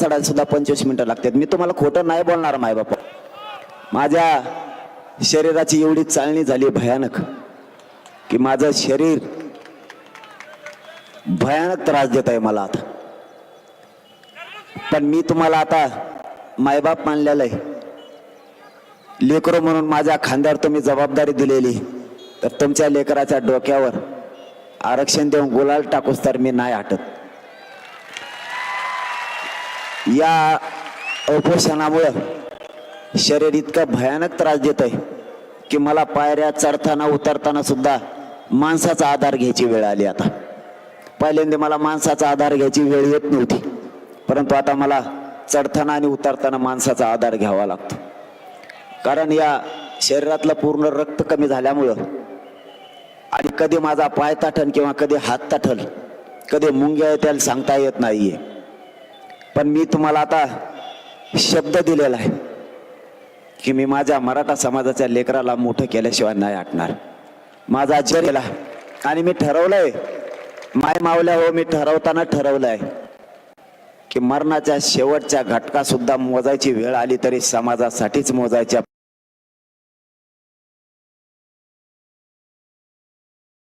चढायला सुद्धा पंचवीस मिनिटं लागतात. मी तुम्हाला खोटं नाही बोलणार माय बापा माझ्या शरीराची एवढी चालणी झाली भयानक की माझं शरीर भयानक त्रास देत आहे मला आता. पण मी तुम्हाला आता मायबाप मानलेलं आहे. लेकरो म्हणून माझ्या खांद्यावर तुम्ही जबाबदारी दिलेली. तर तुमच्या लेकराच्या डोक्यावर आरक्षण देऊन गुलाल टाकूस तर मी नाही हटत. या उपोषणामुळं शरीर इतकं भयानक त्रास देत आहे की मला पायऱ्या चढताना उतरताना सुद्धा माणसाचा आधार घ्यायची वेळ आली आता. पहिल्यांदा मला माणसाचा आधार घ्यायची वेळ येत नव्हती परंतु आता मला चढताना आणि उतरताना माणसाचा आधार घ्यावा लागतो. कारण या शरीरातलं पूर्ण रक्त कमी झाल्यामुळं आणि कधी माझा पाय ताठल किंवा कधी हात ताठल कधी मुंग्या त्याला सांगता येत नाहीये. पण मी तुम्हाला आता शब्द दिलेला आहे की मी माझ्या मराठा समाजाच्या लेकराला मोठं केल्याशिवाय नाही आटणार. माझा जरीला आणि मी ठरवलंय माय मावल्या हो मी ठरवताना ठरवलंय की मरणाच्या शेवटच्या घटका सुद्धा मोजायची वेळ आली तरी समाजासाठीच मोजायच्या